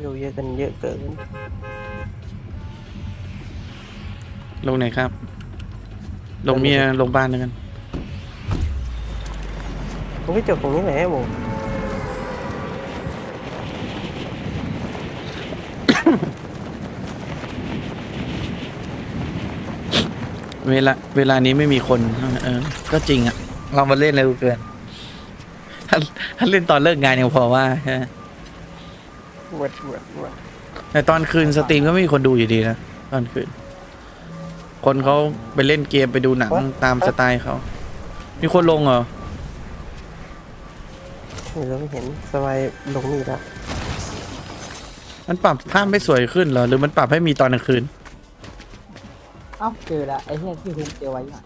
อยู่เยอะกันเยอะเกิน ลงไหนครับ ลงเมียลงบ้านแล้วกันมันก็จบตรงนี้แหละหมูเวลาเวลานี้ไม่มีคน เออ ก็จริงอะเรามาเล่นเร็วเกิน ถ้าถ้าเล่นตอนเลิกงานยังพอว่าใช่ ไหมเวิร์ดเวิร์ดเวิร์ดแต่ตอนคืนสตรีมก็ไม่มีคนดูอยู่ดีนะตอนคืน คนเขาไปเล่นเกมไปดูหนังตามสไตล์เขา มีคนลงเหรอเดี๋ยวไม่เห็นสบายลงนี่แล้วมันปรับภาพไม่สวยขึ้นเหรอ หรือมันปรับให้มีตอนกลางคืน เอ้าเจอแล้วไอ้เหี้ยที่คุมเจอไว้อะ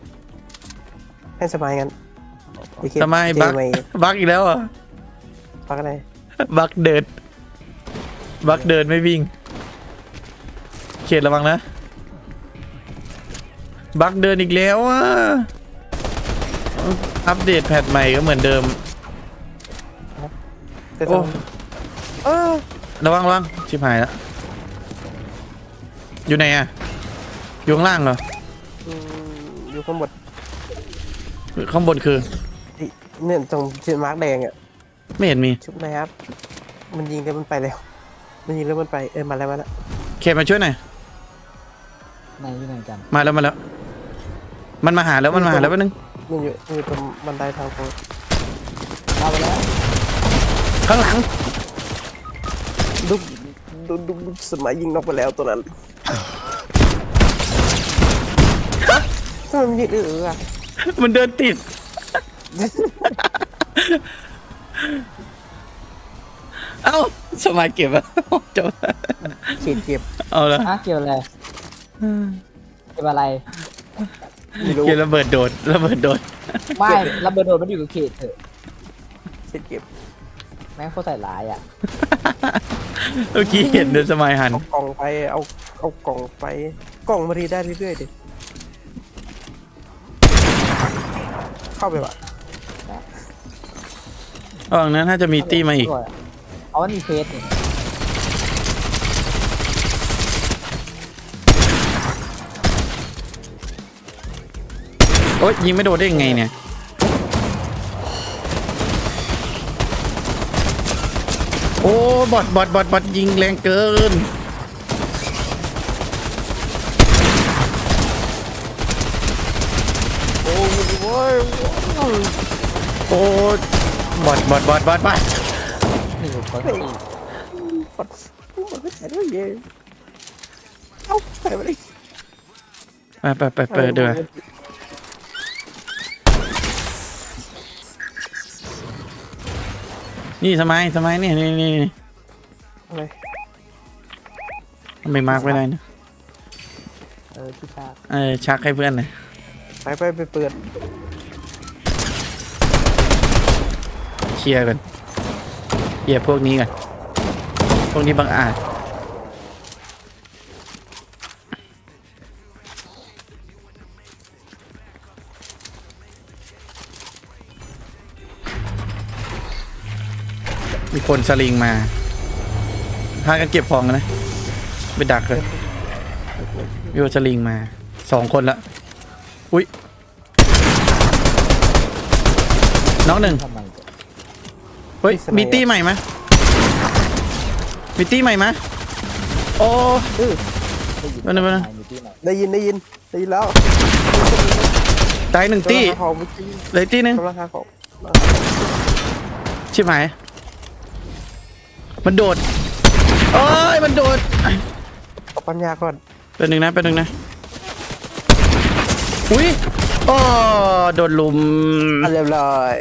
ให้สบายกันไอ้เกสบายเจบักไว้บักอีกแล้วเหรอะปักอะไรบักเดิน บักเดินไม่วิ่ง เขตระวังนะ บักเดินอีกแล้วอะ อัปเดตแพทใหม่ก็เหมือนเดิม แต่โอ้ต้องเออระวังระวังชิบหายแล้ว อยู่ไหนอะ อยู่ข้างล่างเหรอ อืมอยู่ข้างบนข้างบนคือที่เนี่ยตรงจุดมาร์กแดงอะ ไม่เห็นมี ชุบนะครับ มันยิงแล้วมันไปแล้ว มันยิงแล้วมันไป เออมาแล้วมาแล้วเขตมาช่วยหน่อย ในอยู่ไหนกันมาแล้วมาแล้ว มันมาหาแล้วมันมาหาแล้วแป๊บนึง มันอยู่มันอยู่ตรงบันไดทางโค้งเอาไปแล้วข้างหลัง ดุกดุกดุกดุกสมัยยิงนอกไปแล้วตัวนั้นทำไมมันยิงเอออะมันเดินติด เอ้าสมัยเก็บอะจบเขียนเก็บเอาละฮะเกี่ยวอะไรเกี่ยวอะไรไม่รู้เก็บระเบิดโดดระเบิดโดดไม่ระเบิดโดนมันอยู่กับเขตเถอะเขียนเก็บแม่งโคตรใส่ร้ายอะเมื่อกี้เห็นเดินสมัยหันเอากล่องไปเอาเอากล่องไปกล่องมารีได้เรื่อยๆดิเข้าไปวะระหว่างนั้นถ้าจะมีตี้มาอีก เอาว่ามีเฟสนี่โอ๊ยยิงไม่โดนได้ยังไงเนี่ย โอ้บอดบอดบอดบอดยิงแรงเกิน โอ้ยโว้ยโอ้บอดบอดบอดบอดบอด นี่อยู่คนตีปัดมันไม่ใช่ด้วยเย่เอ้าใส่ไปเลยไปไปไปเปิดเดี๋ยวานี่สมัยสมัยนี่นี่นี่นี่อะไรทำไมมาร์กไว้ได้นะเออที่ชาเออชักให้เพื่อนหน่อยไปไปไปเปิด เคลียร์กัน เคลียร์พวกนี้กันพวกนี้บังอาจมีคนสลิงมา พากันเก็บของกันนะ ไปดักเลยมีคนสลิงมา สองคนละ อุ้ย น้องหนึ่ง เฮ้ยมีตี้ใหม่ไหมยมีตี้ใหม่ไหมยโอ้ได้ยินมาหน่อยมาหน่อย มีที่ไหนได้ยินได้ยินได้ยินแล้วตายหนึ่งตี้กำลังหาของเมื่อกี้เลยตี้หนึ่งกำลังหาของชิบหายมันโดดโอ้ยมันโดดเอาปัญญาก่อนเป็นหนึ่งนะเป็นหนึ่งนะอุ้ยอ๋อโดนลุม อะเรียบร้อย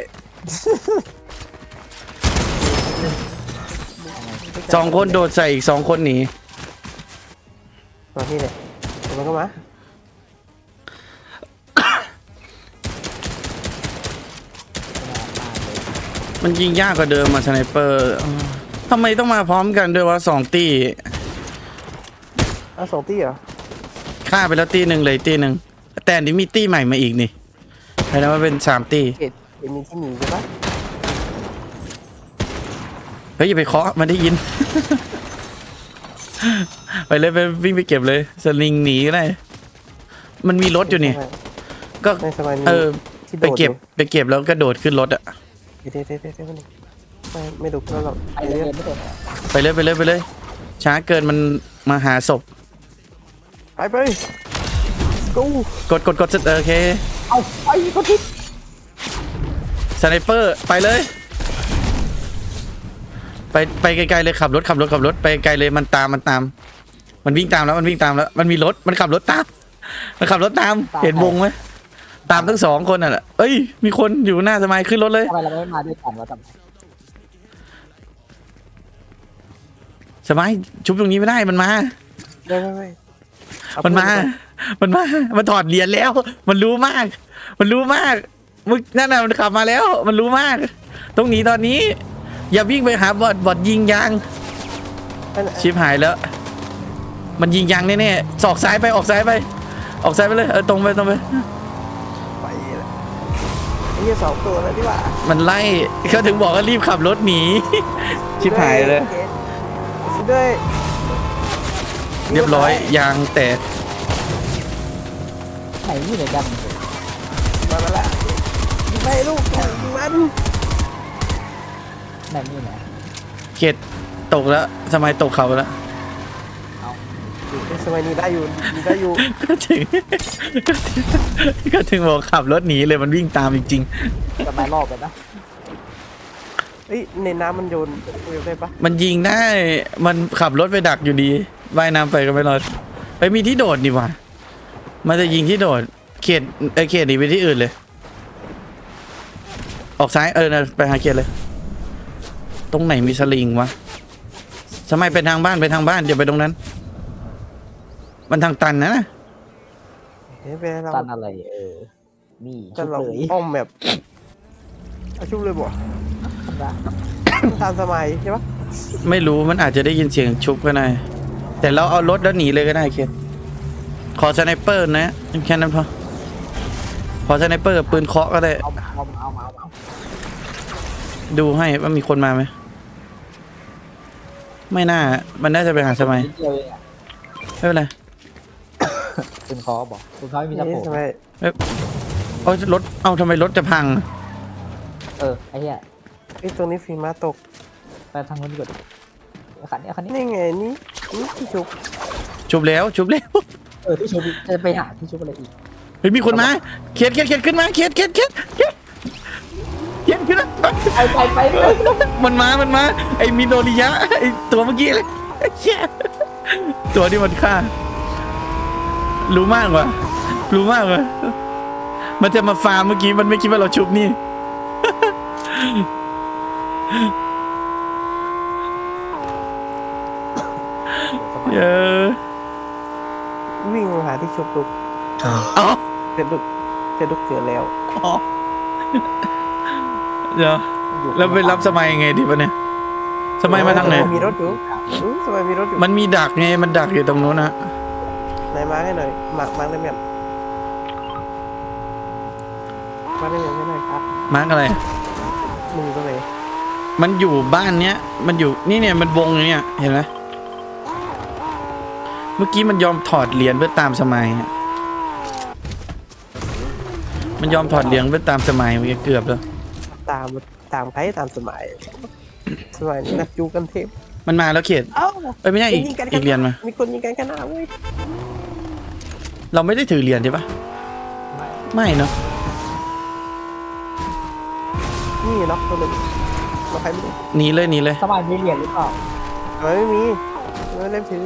สองคนโดดใส่อีกสองคนหนีมาที่เนี่ยเดี๋ยวมันก็มามันยิงยากกว่าเดิมมาสไนเปอร์อ๋อทำไมต้องมาพร้อมกันด้วยวะสองตี้เอาสองตี้เหรอฆ่าไปแล้วตี้หนึ่งเลยตี้หนึ่งแต่อันนี้มีตี้ใหม่มาอีกนี่แปลว่าเป็นสามตี้เกตเกตมีที่หนีใช่ปะเฮ้ยอย่าไปเคาะมันได้ยิน ไปเลยไปวิ่งไปเก็บเลย สลิงหนีก็ได้ มันมีรถอยู่นี่ ก็ในสมัยนี้เออ ที่ไปโดดเก็บอยู่ไปเก็บแล้วก็โดดขึ้นรถอะเดี๋ยวเดี๋ยวเดี๋ยวเดี๋ยวเดี๋ยวไม่ไม่ดุแล้วหรอกไอ้เรียนไม่เสร็จอะไปเลยไปเลยไปเลย ช้าเกินมันมาหาศพ ไปไปกูกดกดกดโอเค เอาไอ้คนที่สไนเปอร์ไปเลย ไปไปไกลๆเลยขับรถขับรถขับรถไปไกลเลยมันตามมันตาม มันวิ่งตามแล้วมันวิ่งตามแล้ว มันมีรถมันขับรถตาม มันขับรถตามเห็นวงไหมตามทั้งสองคนน่ะแหละเอ้ย มีคนอยู่หน้าสมัยขึ้นรถเลยทำไมเราไม่มาด้วยกันวะทำไมสมัยชุบตรงนี้ไม่ได้มันมา ไม่ไม่ไม่เอมันมาปืไปมันมา มันถอดเหรียญแล้ว มันรู้มาก มันรู้มากมึงนั่นน่ะมันขับมาแล้ว มันรู้มาก ตรงหนี้ตอนนี้ อย่าวิ่งไปหาบอดบอดยิงยางนั่นน่ะชิบหายแล้ว มันยิงยางแน่ๆสอกซ้ายไปออกซ้ายไป ออกซ้ายไปเลยเออตรงไปตรงไปไปละไอ้เหี้ยสองตัวแล้วที่ว่ามันไล่เขาถึงบอกว่ารีบขับรถหนี ชิบหายเลยช่วยด้วยเรียบร้อยยางแตกไหนนี่ไหนกันมาแล้วละยิงไปลูกยิงมัน ไหนนี่ไหนเขตตกแล้วสมัยตกเขาแล้วไอ้สมัยนี้ได้อยู่ได้อยู่ก็ถึงก็ถึงบอกขับรถหนีเลยมันวิ่งตามจริงจะมารอบกันนะเอ้ยในน้ำมันโยนโยนได้ปะๆมันยิงได้มันขับรถไปดักอยู่ดีว่ายน้ำไปก็ไม่รอดไปมีที่โดดนี่หว่ามันจะยิงที่โดด เขตไอเขตหนีไปที่อื่นเลย ออกซ้ายเออนะไปหาเขตเลย ตรงไหนมีสลิงวะสมัยไปทางบ้านไปทางบ้านอย่าไปตรงนั้น มันทางตันนะนะเฮ้ยไปเราตันอะไรเออ นี่จะชุบเราเลยอ้อมแบบเอาชุบเลยบ่ทำได้ตามสมัยใช่ปะไม่รู้มันอาจจะได้ยินเสียงชุบก็ได้แต่เราเอารถแล้วหนีเลยก็ได้เขตขอสไนเปอร์นะแค่นั้นพอขอสไนเปอร์กับปืนเคาะก็ได้ เอามาเอามาเอามาเอามาดูให้ว่ามีคนมาไหม ไม่น่า มันน่าจะไปหาสมัยนิดเดียวเองอะไม่เป็นไรคุณคอบอกคุณคอไม่มีสะเฮ้โพยกสมัยเอ้ยรถ เอ้าทำไมรถจะพัง เออไอ้เหี้ยไอ้ยตรงนี้ฟีมาตก ไปทางนู้นดีกว่าดิคันนี้คันนี้นี่ไงนี่นี่ที่ชุบชุบแล้ว ชุบแล้วเออที่ชุบจะไปหาที่ชุบอะไรอีกเฮ้ยมีคนมา เขียดเขียดเขียดขึ้นมา เขียดเขียดเขียดเขียด เขียดขึ้นมาไปไปไปไปมันมา มันมา ไอ้มิโดริยะไอ้ตัวเมื่อกี้เลยเชี่ยตัวที่มันฆ่า รู้มากว่ะรู้มากว่ะมันจะมาฟาร์มเมื่อกี้มันไม่คิดว่าเราชุบนี่เยอะวิ่งมาหาที่ชุบลูกอ๋อเสร็จลูกเสร็จลูกเจอแล้ว อ๋อ เดี๋ยวแล้วไปรับสมัยยังไงดีปะเนี่ยสมัยมาทางไหนมีรถอยู่อืมสมัยมีรถอยู่มันมีดักไงมันดักอยู่ตรงนู้นนะไหนมาให้หน่อยมามาได้ไหมมาได้ไหมให้หน่อยครับมาร์กอะไรมึงอยู่ตรงไหนมันอยู่บ้านเนี้ย มันอยู่นี่เนี่ยมันวงอยู่เนี่ยเห็นไหมเมื่อกี้มันยอมถอดเหรียญเพื่อตามสมัยอะมันยอมถอดเหรียญเพื่อตามสมัยเมื่อกี้เกือบแล้ว ตามตามใครตามสมัย สมัยนี้นักจูกันเทพมันมาแล้วเขตเอ้าเอ้ยไม่ใช่อีกยิงกันอีกเหรียญมา มีคนยิงกันขนาดเว้ยเราไม่ได้ถือเหรียญใช่ปะไม่เนาะนี่ล็อกตัวหนึ่งล็อกใครไม่รู้หนีเลยหนีเลยสมัยมีเหรียญหรือเปล่าทำไมไม่มีไม่เล่มถือ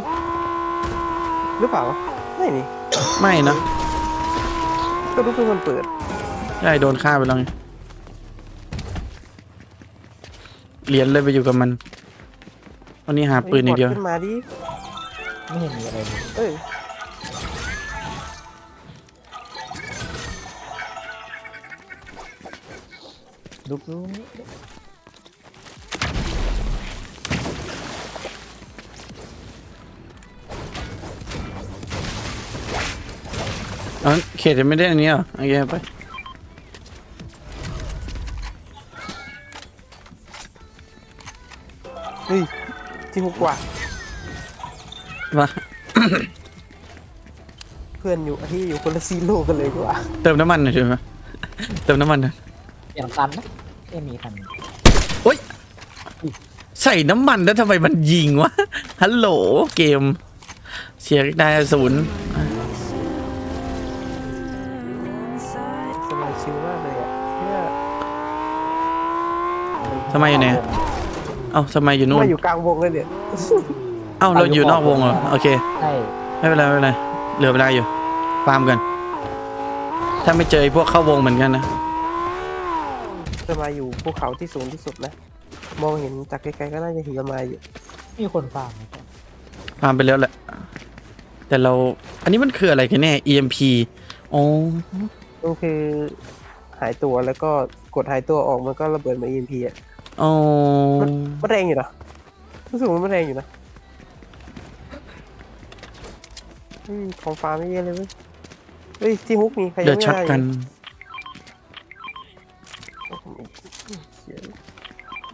หรือเปล่าไม่นี่ไม่เนาะก็รู้คือมันเปิดใช่โดนฆ่าไปแล้วไง เหรียญเลยไปอยู่กับมันวันนี้หาปืนอย่างเดียว ขึ้นมาดิ ไม่เห็นมีอะไรเลยเอ้ย ลุกลุกอ๋อเขตจะไม่ได้อันนี้เหรอโอเคไป เฮ้ยที่หกกว่า มา เพื่อนอยู่ที่อยู่คนละซีโร่กันเลยดีกว่าเติมน้ำมันหน่อยใช่ไหมเติมน้ำมันหน่อยเปลี่ยนคันนะไม่มีคันใส่น้ำมันแล้วทำไมมันยิงวะ ฮัลโหลเกม เสียได้ศูนย์สมัยชิลมากเลยอะเนี่ยทำไมอยู่ไหนเอ้าทำไมอยู่นู่น มาอยู่กลางวงเลยเนี่ยเอ้าเราอยู่นอกวงเหรอโอเคใช่ไม่เป็นไรไม่เป็นไรเหลือเวลาอยู่ฟาร์มกันถ้าไม่เจอไอ้พวกเข้าวงเหมือนกันนะสมัยอยู่ภูเขาที่สูงที่สุดนะ มองเห็นจากไกลๆก็น่าจะเห็นสมัยอยู่ มีคนฟังไหมฟาร์มไปแล้วแหละแต่เราอันนี้มันคืออะไรกันแน่ EMP อ๋อก็คือหายตัวแล้วก็กดหายตัวออกมันก็ระเบิดเหมา EMP อะ อ๋อมันแรงอยู่นะรู้สึกว่ามันแรงอยู่นะอืมของฟาร์มไม่เยอะเลยเว้ยเฮ้ยที่ฮุกมีใครยัเดืองดไม่ช็อตได้กัน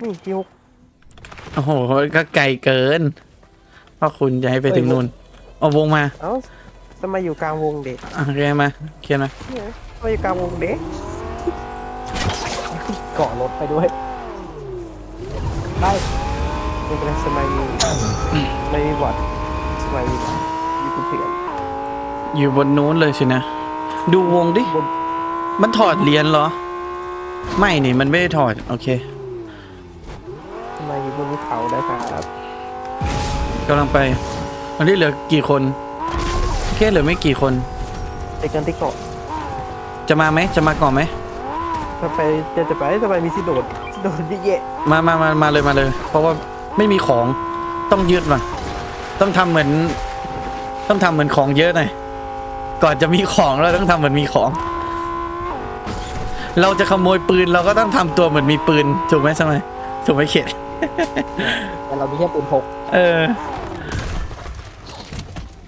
นี่ที่ฮุก โอ้โห ก็ไกลเกินพ่อคุณจะให้ไปถึงนู่นเอาวงมาเอ้าทำไมอยู่กลางวงเด็กอะโอเคมาเคลียร์มาเนี่ยทำไมอยู่กลางวงเด็กเกาะรถไปด้วย ไม่ไม่เป็นไรสมัยมีไม่มีบอดสมัยมีบอดอยู่กับเพื่อนอยู่บนนู้นเลยสินะ ดูวงดิ บนมันถอดเหรียญเหรอ ไม่นี่มันไม่ได้ถอด โอเคสมัยอยู่บนภูเขาได้ครับกำลังไปอันนี้เหลือกี่คนแค่เหลือไม่กี่คนไปกันที่เกาะจะมาไหมจะมาก่อนไหมถ้าไปจะจะไปทำไมมีที่โดดที่โดดเยอะแยะ มามามามาเลยมาเลย เพราะว่าไม่มีของต้องยึดมา ต้องทำเหมือน ต้องทำเหมือนของเยอะหน่อยก่อนจะมีของเราต้องทำเหมือนมีของ เราจะขโมยปืนเราก็ต้องทำตัวเหมือนมีปืน ถูกไหมใช่ไหมถูกไหมเขตแต่เรามีแค่ปืนพกเออ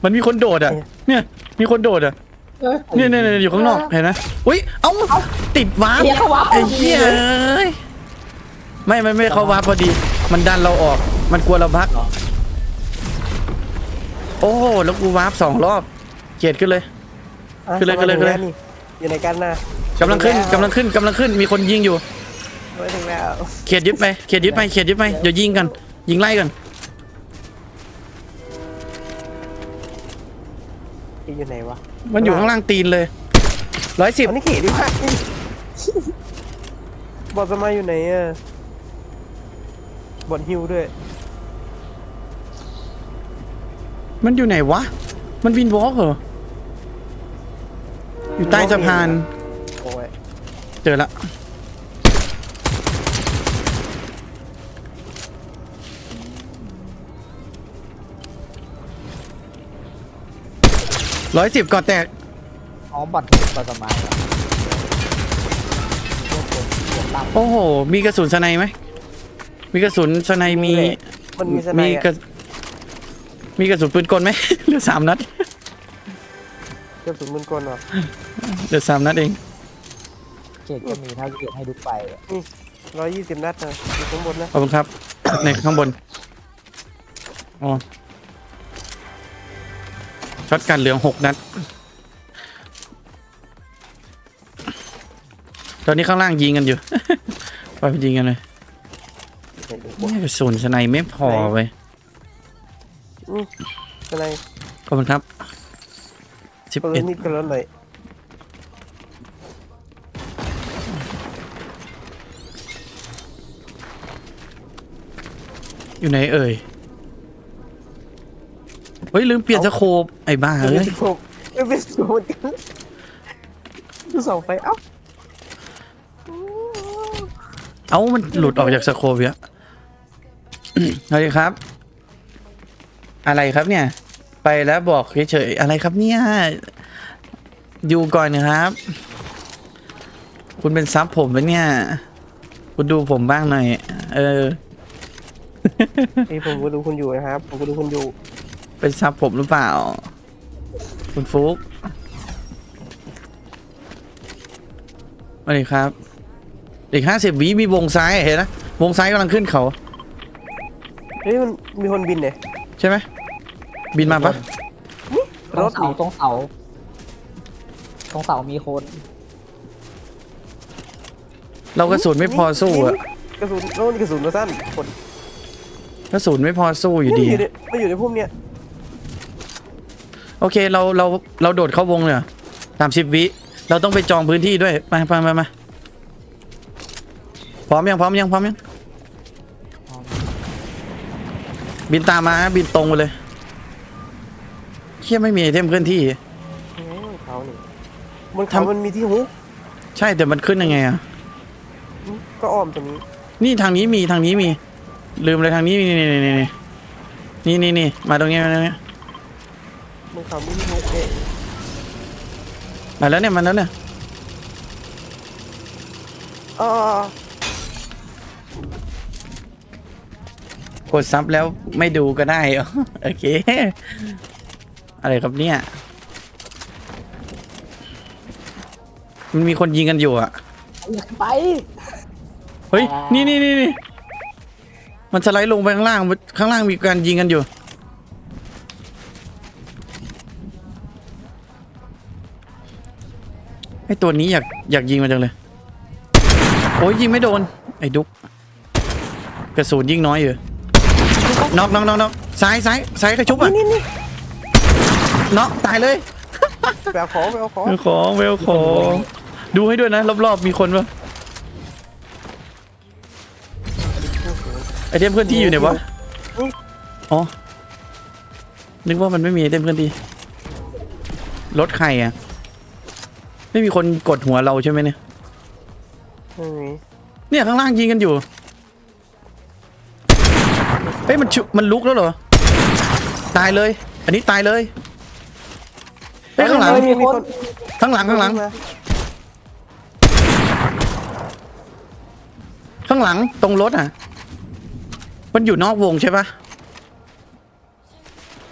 มันมีคนโดดอะ เนี่ย มีคนโดดอะเนี่ยเนี่ยเนี่ยอยู่ข้างนอกเห็นไหมอุ้ยเอ้าติดวาร์ปเรียกเขาว่าไอ้เหี้ยเอ้ย ไม่ไม่ไม่เขาวาร์ปพอดี มันดันเราออก มันกลัวเราพัก โอ้โหแล้วกูวาร์ปสองรอบ เกลียดขึ้นเลยอะขึ้นเลยสมัขึ้นเลยถึงแวนี่อยู่ในกันนะกำลังขึ้นกำลังขึ้นกำลังขึ้น มีคนยิงอยู่ ไม่ถึงแล้วเขียดยึดไปเขียดยึดไปเขียดยึดไปเดี๋ยวยิงกัน ยิงไล่กันอยู่ไหนวะมันอยู่ข้างล่างตีนเลยร้อยสิบอันนี้เขตดีมากบอดสมัยอยู่ไหนอะ บอดฮิวด้วย มันอยู่ไหนวะ มันวินวอล์กเหรอ อยู่ใต้สะพาน โอ้ยเจอละ ร้อยสิบก่อนแตก อ๋อบัตรบัตรสมัยพวกคนเสียตังค์โอ้โห มีกระสุนสไนไหม มีกระสุนสไนมีมันมีสไนมีด์กระอะมีกระสุนปืนกลไหม เหลือสามนัด กระสุนมืนกลเหรอเหลือสามนัดเองเขตก็มีเท่าที่เขตให้ทุกไปอะร้อยยี่สิบนัดนะอยู่ข้างบนนะ ขอบคุณครับ ในข้างบนอ๋อช็อตกันเหลืองหกนัด ตอนนี้ข้างล่างยิงกันอยู่ ไปไปยิงกันเลย นี่กระสุนสไนไม่พอเว้ยอืมสไนด์ขอบคุณครับสิบปืเอ็นดมีดกันแล้วหน่อยอยู่ไหนเอ่ย เฮ้ย ลืมเปลี่ยนสโคปไอ้บ้าไม่เอ้ยเป็นผมไม่เป็นผมเหมือนกันดูสองไฟเอ้า เอ้ามันหลุดออกจากสโคปเยอะ สวัสดีครับ อะไรครับเนี่ย ไปแล้วบอกเฉยๆอะไรครับเนี่ยอยู่ก่อนนะครับ คุณเป็นซับผมปะเนี่ย คุณดูผมบ้างหน่อย เออไอ้ผมก็ดูคุณอยู่นะครับ ผมก็ดูคุณอยู่ เป็นซับผมหรือเปล่า คุณฟุกสวัสดีครับ อีกห้าสิบวิมีวงซ้ายเห็นนะวงซ้ายกำลังขึ้นเขา เฮ้ยมันมีคนบินเนี่ยใช่ไหมบินมาปะตรรงถเสานี่ตรงเสาตรงเสามีคนเรากระสุนไม่พอสู้อะกระสุนโน่นกระสุนมาสั้นคนกระสุนไม่พอสู้อยู่ดีมันอยู่ในมันอยู่ในพุ่มเนี้ยโอเคเราเราเราโดดเข้าวงเลยสามสิบวิเราต้องไปจองพื้นที่ด้วยมามามามาพร้อมยังพร้อมยังพร้อมยัง บินตามมาบินตรงไปเลยเชี่ยไม่มีไอเทมเคลื่อนที่ โอ้ยเขานี่บนเขาทำ มันมีที่ฮุกใช่แต่มันขึ้นยังไงอะก็อ้อมตรงนี้นี่ทางนี้มีทางนี้มี ลืมเลยทางนี้นี่นี่นี่นี่นี่นี่นี่มาตรงนี้มาตรงนี้บนเขามีที่ฮุกเอ๊ะมาแล้วเนี่ยมาแล้วเนี่ยอ๋อ กดซับแล้วไม่ดูก็ได้ โอเค อะไรครับเนี่ย มันมีคนยิงกันอยู่อะอยากไปเฮ้ย นี่นี่นี่นี่มันสไลด์ลงไปข้างล่าง ข้างล่างมีการยิงกันอยู่ ไอตัวนี้อยากอยากยิงมันจังเลย โอ้ยยิงไม่โดน ไอ้ดุกกระสุนยิงน้อยอยู่ น็อกน็อกน็อกน็อกซ้ายซ้ายซ้ายกระชุบอะนี่นี่น็อกตายเลยไปเอาของไปเอาของเวลของเวลของ ดูให้ด้วยนะ รอบๆมีคนปะไอเทมเคลื่อนที่อยู่ไหนวะอ๋อ นึกว่ามันไม่มีไอเทมเคลื่อนที่รถใครอะ ไม่มีคนกดหัวเราใช่ไหมเนี่ย ไม่มีเนี่ยข้างล่างยิงกันอยู่ เฮ้ยมันชุมันลุกแล้วเหรอ ตายเลย อันนี้ตายเลยเฮ้ยข้างหลัง มีคนข้างหลังข้างหลัง ข้างหลังตรงรถอะ มันอยู่นอกวงใช่ปะ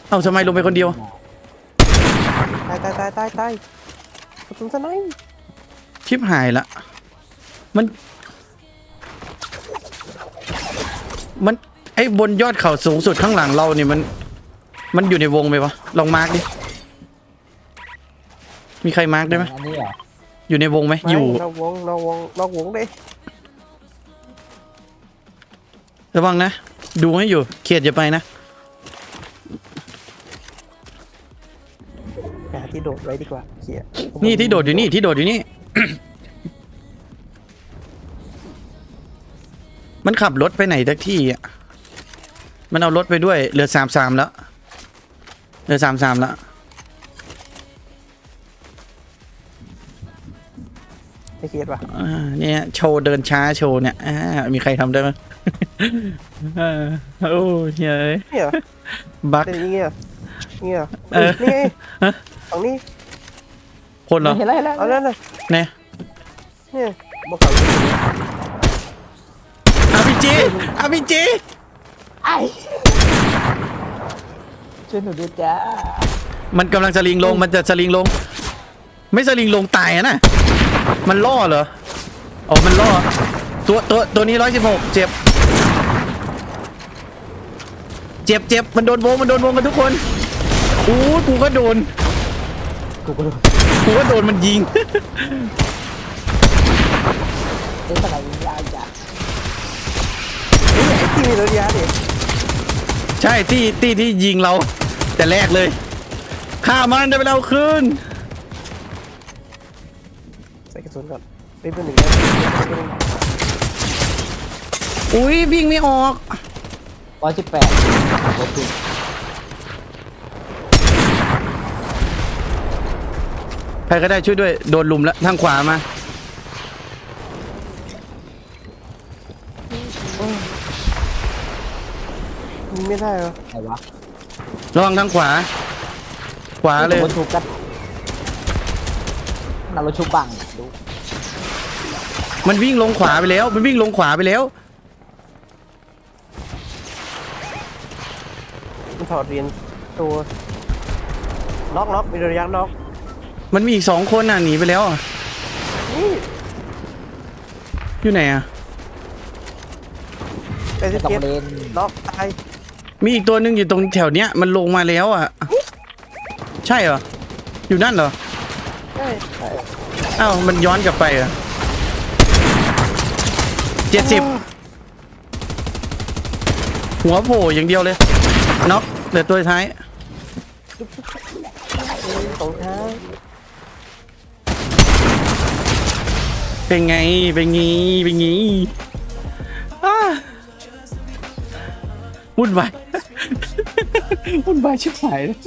เอาทำไมลงไปคนเดียว ตายตายตายตายตายกระสุนสไนป์ชิบหายละ มัน มันไอ้บนยอดเขาสูงสุดข้างหลังเราเนี่ยมัน มันอยู่ในวงไหมวะลองมาร์กดิ มีใครมาร์กได้ไหมอันนี้เหรออยู่ในวงไหมอยู่นอกวงนอกวงนอกวงเด้ระวังนะ ดูให้อยู่เขียดอย่าไปนะ หาที่โดดไว้ดีกว่าเขี่ยนี่ที่โดดอยู่นี่ที่โดดอยู่นี่ มันขับรถไปไหนสักที่อะ มันเอารถไปด้วยเหลือสามสามแล้วเหลือสามสามแล้วไม่เขียดป่ะอ่าเนี่ยโชว์เดินช้าโชว์เนี่ยอ่ามีใครทำได้ไหมอ่าโอ้ยเฮ้ยเนี่ยบักเป็นอย่างเงี้ยเงี้ยเออ นี่ไงฮะฝั่งนี้คนเหรอ เห็นแล้วเห็นแล้วเอานั่นน่ะเนี่ย เนี่ยบอกเขาอยู่อาพีจีอาพีจี ไอ้ช่วยหนูด้วยจ้ามันกำลังสลิงลง มันจะสลิงลง ไม่สลิงลงตายอะนะมันล่อเหรออ๋อมันล่อ ตัวตัวตัวนี้ร้อยสิบหกเจ็บ เจ็บเจ็บมันโดนวงมันโดนวงกันทุกคนอู้กูก็โดน กูก็รู้กูก็โดนมันยิงเอ๊ะอะไรยากจ้ะนี่ไอ้ที่มีรถยาดิ ใช่ที่ที่ที่ยิงเรา แต่แรกเลยฆ่ามันได้ไปเราคืนใส่กระสุนก่อนเป็นเบอร์หนึ่งนะเป็นเบอร์หนึ่งอุ้ยวิ่งไม่ออกร้อยสิบแปดรถติดใครก็ได้ช่วยด้วยโดนลุมแล้วทางขวามา ไม่ได้เหรอไหนวะระวังทางขวา ขวาเลย รถชุบกันนั่นรถชุบบังดูมันวิ่งลงขวาไปแล้ว มันวิ่งลงขวาไปแล้ว มันถอดเหรียญตัวน็อกน็อกมีรถยักษ์น็อกมันมีอีกสองคนน่ะหนีไปแล้วอะนี่อยู่ไหนอะไปสไม่ต้องเก็ตเล่นน็อกตาย มีอีกตัวหนึงอยู่ตรงแถวเนี้ยมันลงมาแล้วอะ ใช่เหรอ อยู่นั่นเหรอใช่ใช่อ้าวมันย้อนกลับไปเหรอเจ็ดสิบหัวโผล่อย่างเดียวเลยน็อกเหลือตัวท้ายสองท้ายเป็นไง เป็นงี้เป็นงี้อ้าวุ่นวาย วุ่นวายชิบหายเลย